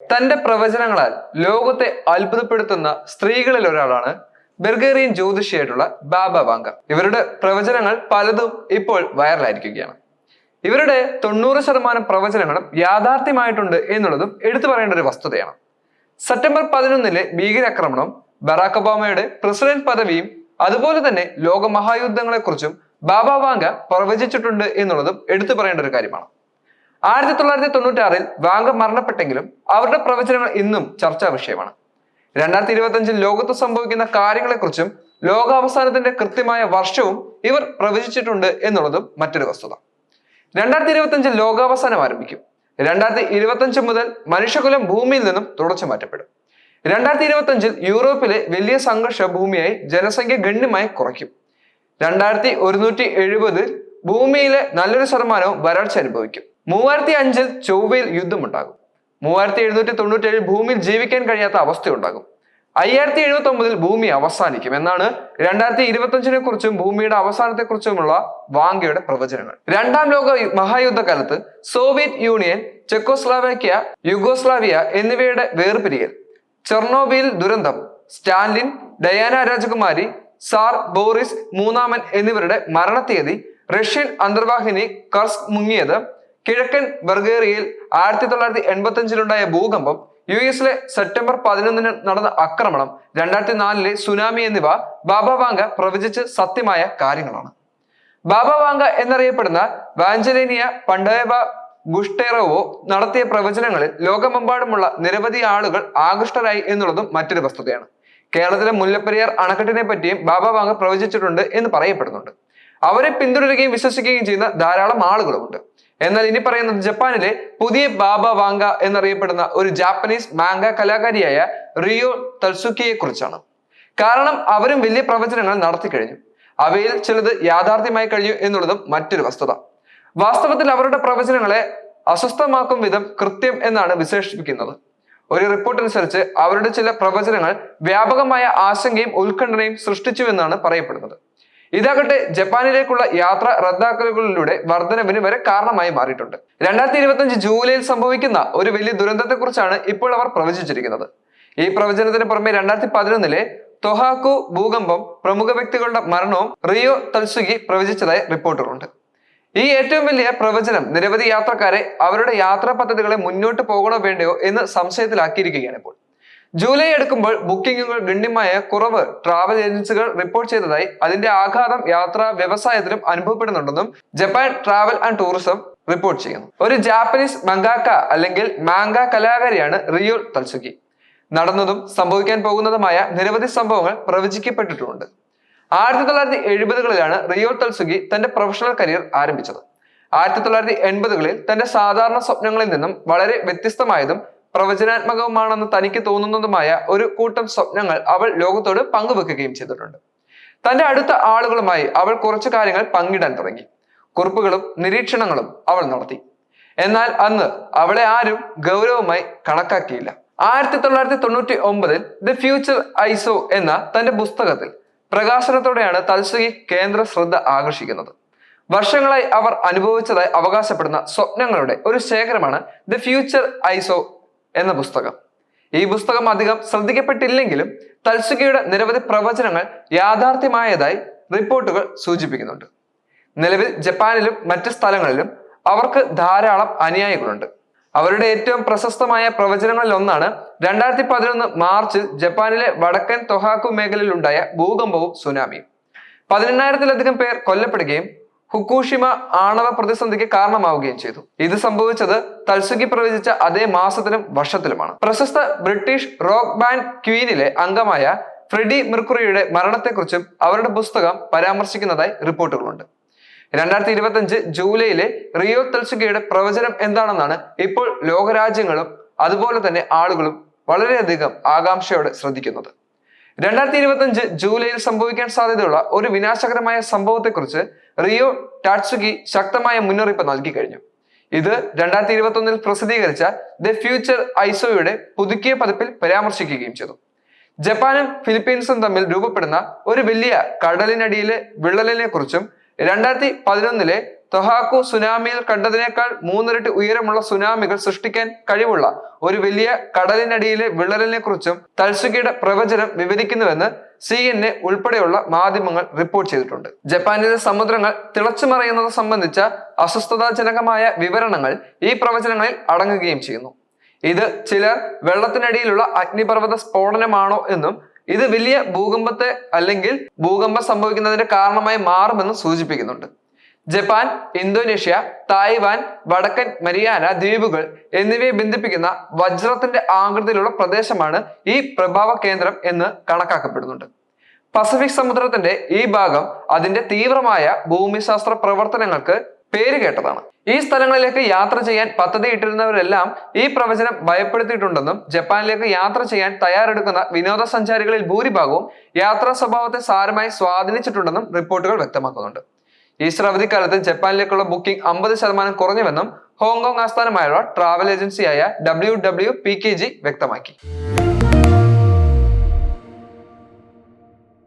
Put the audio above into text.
തന്റെ പ്രവചനങ്ങളാൽ ലോകത്തെ അത്ഭുതപ്പെടുത്തുന്ന സ്ത്രീകളിൽ ഒരാളാണ് ബെർഗേറിയൻ ജ്യോതിഷിയായിട്ടുള്ള ബാബ വാങ്ക ഇവരുടെ പ്രവചനങ്ങൾ പലതും ഇപ്പോൾ വൈറലായിരിക്കുകയാണ്. ഇവരുടെ തൊണ്ണൂറ് ശതമാനം പ്രവചനങ്ങളും യാഥാർത്ഥ്യമായിട്ടുണ്ട് എന്നുള്ളതും എടുത്തു പറയേണ്ട ഒരു വസ്തുതയാണ്. സെപ്റ്റംബർ പതിനൊന്നിലെ ഭീകരാക്രമണം ബറാക് ഒബാമയുടെ പ്രസിഡന്റ് പദവിയും അതുപോലെ തന്നെ ലോകമഹായുദ്ധങ്ങളെക്കുറിച്ചും ബാബ വാങ്ക പ്രവചിച്ചിട്ടുണ്ട് എന്നുള്ളതും എടുത്തു പറയേണ്ട ഒരു കാര്യമാണ്. ആയിരത്തി തൊള്ളായിരത്തി തൊണ്ണൂറ്റി ആറിൽ വാങ്ക മരണപ്പെട്ടെങ്കിലും അവരുടെ പ്രവചനങ്ങൾ ഇന്നും ചർച്ചാ വിഷയമാണ്. രണ്ടായിരത്തി ഇരുപത്തി അഞ്ചിൽ ലോകത്ത് സംഭവിക്കുന്ന കാര്യങ്ങളെക്കുറിച്ചും ലോകാവസാനത്തിന്റെ കൃത്യമായ വർഷവും ഇവർ പ്രവചിച്ചിട്ടുണ്ട് എന്നുള്ളതും മറ്റൊരു വസ്തുത. രണ്ടായിരത്തി ഇരുപത്തി അഞ്ചിൽ ലോകാവസാനം ആരംഭിക്കും. രണ്ടായിരത്തി ഇരുപത്തി അഞ്ച് മുതൽ മനുഷ്യകുലം ഭൂമിയിൽ നിന്നും തുടച്ചു മാറ്റപ്പെടും. രണ്ടായിരത്തി ഇരുപത്തി അഞ്ചിൽ യൂറോപ്പിലെ വലിയ സംഘർഷ ഭൂമിയായി ജനസംഖ്യ ഗണ്യമായി കുറയ്ക്കും. രണ്ടായിരത്തി ഒരുന്നൂറ്റി എഴുപതിൽ ഭൂമിയിലെ നല്ലൊരു ശതമാനവും വരൾച്ച അനുഭവിക്കും. മൂവായിരത്തി അഞ്ചിൽ ചൊവ്വയിൽ യുദ്ധമുണ്ടാകും. മൂവായിരത്തി എഴുന്നൂറ്റി തൊണ്ണൂറ്റി ഏഴിൽ ഭൂമിയിൽ ജീവിക്കാൻ കഴിയാത്ത അവസ്ഥയുണ്ടാകും. അയ്യായിരത്തി എഴുപത്തി ഒമ്പതിൽ ഭൂമി അവസാനിക്കും. എന്നാണ് രണ്ടായിരത്തി ഇരുപത്തി അഞ്ചിനെ കുറിച്ചും ഭൂമിയുടെ അവസാനത്തെ കുറിച്ചുമുള്ള വാങ്കയുടെ പ്രവചനങ്ങൾ. രണ്ടാം ലോക മഹായുദ്ധകാലത്ത് സോവിയറ്റ് യൂണിയൻ ചെക്കോസ്ലാവേക്യ യുഗോസ്ലാവിയ എന്നിവയുടെ വേർപിരിയൽ. ചെർണോബിയിൽ ദുരന്തം സ്റ്റാലിൻ ഡയാന രാജകുമാരി സാർ ബോറിസ് മൂന്നാമൻ എന്നിവരുടെ മരണത്തീയതി റഷ്യൻ അന്തർവാഹിനി കർസ്ക് മുങ്ങിയത് കിഴക്കൻ ബർഗേറിയയിൽ ആയിരത്തി തൊള്ളായിരത്തി എൺപത്തി അഞ്ചിലുണ്ടായ ഭൂകമ്പം യു എസിലെ സെപ്റ്റംബർ പതിനൊന്നിന് നടന്ന ആക്രമണം രണ്ടായിരത്തി നാലിലെ സുനാമി എന്നിവ ബാബ വാങ്ക പ്രവചിച്ച് സത്യമായ കാര്യങ്ങളാണ്. ബാബ വാങ്ക എന്നറിയപ്പെടുന്ന വാഞ്ചലേനിയ പണ്ടേവ ഗുഷ്ടേറോവോ നടത്തിയ പ്രവചനങ്ങളിൽ ലോകമെമ്പാടുമുള്ള നിരവധി ആളുകൾ ആകൃഷ്ടരായി എന്നുള്ളതും മറ്റൊരു വസ്തുതയാണ്. കേരളത്തിലെ മുല്ലപ്പെരിയാർ അണക്കെട്ടിനെ പറ്റിയും ബാബ വാങ്ക പ്രവചിച്ചിട്ടുണ്ട് എന്ന് പറയപ്പെടുന്നുണ്ട്. അവരെ പിന്തുടരുകയും വിശ്വസിക്കുകയും ചെയ്യുന്ന ധാരാളം ആളുകളുമുണ്ട്. എന്നാൽ ഇനി പറയുന്നത് ജപ്പാനിലെ പുതിയ ബാബ വാങ്ക എന്നറിയപ്പെടുന്ന ഒരു ജാപ്പനീസ് മാങ്ക കലാകാരിയായ റിയോ തൽസുക്കിയെ കുറിച്ചാണ്. കാരണം അവരും വലിയ പ്രവചനങ്ങൾ നടത്തി കഴിഞ്ഞു. അവയിൽ ചിലത് യാഥാർത്ഥ്യമായി കഴിഞ്ഞു എന്നുള്ളതും മറ്റൊരു വസ്തുത. വാസ്തവത്തിൽ അവരുടെ പ്രവചനങ്ങളെ അസ്വസ്ഥമാക്കും വിധം കൃത്യം എന്നാണ് വിശേഷിപ്പിക്കുന്നത്. ഒരു റിപ്പോർട്ട് അനുസരിച്ച് അവരുടെ ചില പ്രവചനങ്ങൾ വ്യാപകമായ ആശങ്കയും ഉത്കണ്ഠനയും സൃഷ്ടിച്ചുവെന്നാണ് പറയപ്പെടുന്നത്. ഇതാകട്ടെ ജപ്പാനിലേക്കുള്ള യാത്ര റദ്ദാക്കലുകളിലൂടെ വർധനവിന് വരെ കാരണമായി മാറിയിട്ടുണ്ട്. രണ്ടായിരത്തി ഇരുപത്തി ജൂലൈയിൽ സംഭവിക്കുന്ന ഒരു വലിയ ദുരന്തത്തെക്കുറിച്ചാണ് ഇപ്പോൾ അവർ പ്രവചിച്ചിരിക്കുന്നത്. ഈ പ്രവചനത്തിന് പുറമെ രണ്ടായിരത്തി പതിനൊന്നിലെ തൊഹാക്കു ഭൂകമ്പം പ്രമുഖ വ്യക്തികളുടെ മരണവും റിയോ തൽസുഗി പ്രവചിച്ചതായി റിപ്പോർട്ടുകളുണ്ട്. ഈ ഏറ്റവും വലിയ പ്രവചനം നിരവധി യാത്രക്കാരെ അവരുടെ യാത്രാ പദ്ധതികളെ മുന്നോട്ട് പോകണോ വേണ്ടയോ എന്ന് സംശയത്തിലാക്കിയിരിക്കുകയാണ് ഇപ്പോൾ. ജൂലൈ എടുക്കുമ്പോൾ ബുക്കിംഗുകൾ ഗണ്യമായ കുറവ് ട്രാവൽ ഏജൻസികൾ റിപ്പോർട്ട് ചെയ്തതായി അതിന്റെ ആഘാതം യാത്രാ വ്യവസായത്തിലും അനുഭവപ്പെടുന്നുണ്ടെന്നും Japan travel and tourism report ചെയ്യുന്നു. ഒരു ജാപ്പനീസ് മങ്കാക്ക അല്ലെങ്കിൽ മാങ്ക കലാകാരിയാണ് റിയോ തൽസുഗി നടന്നതും സംഭവിക്കാൻ പോകുന്നതുമായ നിരവധി സംഭവങ്ങൾ പ്രവചിക്കപ്പെട്ടിട്ടുണ്ട്. ആയിരത്തി തൊള്ളായിരത്തി എഴുപതുകളിലാണ് റിയോ തൽസുഗി തന്റെ പ്രൊഫഷണൽ കരിയർ ആരംഭിച്ചത്. ആയിരത്തി തൊള്ളായിരത്തി എൺപതുകളിൽ തന്റെ സാധാരണ സ്വപ്നങ്ങളിൽ നിന്നും വളരെ വ്യത്യസ്തമായതും പ്രവചനാത്മകവുമാണെന്ന് തനിക്ക് തോന്നുന്നതുമായ ഒരു കൂട്ടം സ്വപ്നങ്ങൾ അവൾ ലോകത്തോട് പങ്കുവെക്കുകയും ചെയ്തിട്ടുണ്ട്. തന്റെ അടുത്ത ആളുകളുമായി അവൾ കുറച്ചു കാര്യങ്ങൾ പങ്കിടാൻ തുടങ്ങി. കുറിപ്പുകളും നിരീക്ഷണങ്ങളും അവൾ നടത്തി. എന്നാൽ അന്ന് അവളെ ആരും ഗൗരവമായി കണക്കാക്കിയില്ല. ആയിരത്തി തൊള്ളായിരത്തി തൊണ്ണൂറ്റി ഒമ്പതിൽ ദ ഫ്യൂച്ചർ ഐസോ എന്ന തന്റെ പുസ്തകത്തിൽ പ്രകാശനത്തോടെയാണ് തൽസുകി കേന്ദ്ര ശ്രദ്ധ ആകർഷിക്കുന്നത്. വർഷങ്ങളായി അവർ അനുഭവിച്ചതായി അവകാശപ്പെടുന്ന സ്വപ്നങ്ങളുടെ ഒരു ശേഖരമാണ് ദി ഫ്യൂച്ചർ ഐസോ എന്ന പുസ്തകം. ഈ പുസ്തകം അധികം ശ്രദ്ധിക്കപ്പെട്ടില്ലെങ്കിലും തൽസുകിയുടെ നിരവധി പ്രവചനങ്ങൾ യാഥാർത്ഥ്യമായതായി റിപ്പോർട്ടുകൾ സൂചിപ്പിക്കുന്നുണ്ട്. നിലവിൽ ജപ്പാനിലും മറ്റ് സ്ഥലങ്ങളിലും അവർക്ക് ധാരാളം അനുയായികളുണ്ട്. അവരുടെ ഏറ്റവും പ്രശസ്തമായ പ്രവചനങ്ങളിൽ ഒന്നാണ് രണ്ടായിരത്തി പതിനൊന്ന് മാർച്ചിൽ ജപ്പാനിലെ വടക്കൻ തൊഹാക്കു മേഖലയിൽ ഉണ്ടായ ഭൂകമ്പവും സുനാമിയും. പതിനെണ്ണായിരത്തിലധികം പേർ കൊല്ലപ്പെടുകയും ഹുക്കൂഷിമ ആണവ പ്രതിസന്ധിക്ക് കാരണമാവുകയും ചെയ്തു. ഇത് സംഭവിച്ചത് തൽസുഗി പ്രവചിച്ച അതേ മാസത്തിലും വർഷത്തിലുമാണ്. പ്രശസ്ത ബ്രിട്ടീഷ് റോക്ക് ബാൻഡ് ക്വീനിലെ അംഗമായ ഫ്രെഡി മിർക്കുറിയുടെ മരണത്തെക്കുറിച്ചും അവരുടെ പുസ്തകം പരാമർശിക്കുന്നതായി റിപ്പോർട്ടുകളുണ്ട്. രണ്ടായിരത്തി ഇരുപത്തി അഞ്ച് ജൂലൈയിലെ റിയോ തൽസുഗയുടെ പ്രവചനം എന്താണെന്നാണ് ഇപ്പോൾ ലോകരാജ്യങ്ങളും അതുപോലെ തന്നെ ആളുകളും വളരെയധികം ആകാംക്ഷയോടെ ശ്രദ്ധിക്കുന്നത്. രണ്ടായിരത്തി ഇരുപത്തി അഞ്ച് ജൂലൈയിൽ സംഭവിക്കാൻ സാധ്യതയുള്ള ഒരു വിനാശകരമായ സംഭവത്തെക്കുറിച്ച് റിയോ ടാറ്റ്സുകി ശക്തമായ മുന്നറിയിപ്പ് നൽകി കഴിഞ്ഞു. ഇത് രണ്ടായിരത്തി ഇരുപത്തി പ്രസിദ്ധീകരിച്ച ദ ഫ്യൂച്ചർ ഐസോയുടെ പുതുക്കിയ പതിപ്പിൽ പരാമർശിക്കുകയും ചെയ്തു. ജപ്പാനും ഫിലിപ്പീൻസും തമ്മിൽ രൂപപ്പെടുന്ന ഒരു വലിയ കടലിനടിയിലെ വിള്ളലിനെ കുറിച്ചും രണ്ടായിരത്തി പതിനൊന്നിലെ തൊഹാക്കു സുനാമിയിൽ കണ്ടതിനേക്കാൾ മൂന്നിരട്ടി ഉയരമുള്ള സുനാമികൾ സൃഷ്ടിക്കാൻ കഴിവുള്ള ഒരു വലിയ കടലിനടിയിലെ വിള്ളലിനെ കുറിച്ചും തൽസുഖിയുടെ പ്രവചനം വിവരിക്കുന്നുവെന്ന് സി എൻ എ ഉൾപ്പെടെയുള്ള മാധ്യമങ്ങൾ റിപ്പോർട്ട് ചെയ്തിട്ടുണ്ട്. ജപ്പാനിലെ സമുദ്രങ്ങൾ തിളച്ചുമറിയുന്നത് സംബന്ധിച്ച അസ്വസ്ഥതാജനകമായ വിവരണങ്ങൾ ഈ പ്രവചനങ്ങളിൽ അടങ്ങുകയും ചെയ്യുന്നു. ഇത് ചിലർ വെള്ളത്തിനടിയിലുള്ള അഗ്നിപർവത സ്ഫോടനമാണോ എന്നും ഇത് വലിയ ഭൂകമ്പത്തെ അല്ലെങ്കിൽ ഭൂകമ്പം സംഭവിക്കുന്നതിന്റെ കാരണമായി മാറുമെന്നും സൂചിപ്പിക്കുന്നുണ്ട്. ജപ്പാൻ ഇന്തോനേഷ്യ തായ്വാൻ വടക്കൻ മരിയാന ദ്വീപുകൾ എന്നിവയെ ബന്ധിപ്പിക്കുന്ന വജ്രത്തിന്റെ ആകൃതിയിലുള്ള പ്രദേശമാണ് ഈ പ്രഭാവ കേന്ദ്രം എന്ന് കണക്കാക്കപ്പെടുന്നുണ്ട്. പസഫിക് സമുദ്രത്തിന്റെ ഈ ഭാഗം അതിന്റെ തീവ്രമായ ഭൂമിശാസ്ത്ര പ്രവർത്തനങ്ങൾക്ക് പേര് കേട്ടതാണ്. ഈ സ്ഥലങ്ങളിലേക്ക് യാത്ര ചെയ്യാൻ പദ്ധതിയിട്ടിരുന്നവരെല്ലാം ഈ പ്രവചനം ഭയപ്പെടുത്തിയിട്ടുണ്ടെന്നും ജപ്പാനിലേക്ക് യാത്ര ചെയ്യാൻ തയ്യാറെടുക്കുന്ന വിനോദസഞ്ചാരികളിൽ ഭൂരിഭാഗവും യാത്രാ സ്വഭാവത്തെ സാരമായി സ്വാധീനിച്ചിട്ടുണ്ടെന്നും റിപ്പോർട്ടുകൾ വ്യക്തമാക്കുന്നുണ്ട്. ഈസ്റ്റർ അവധിക്കാലത്ത് ജപ്പാനിലേക്കുള്ള ബുക്കിംഗ് അമ്പത് ശതമാനം കുറഞ്ഞുവെന്നും ഹോങ്കോങ് ആസ്ഥാനമായുള്ള ട്രാവൽ ഏജൻസിയായ W W P K G വ്യക്തമാക്കി.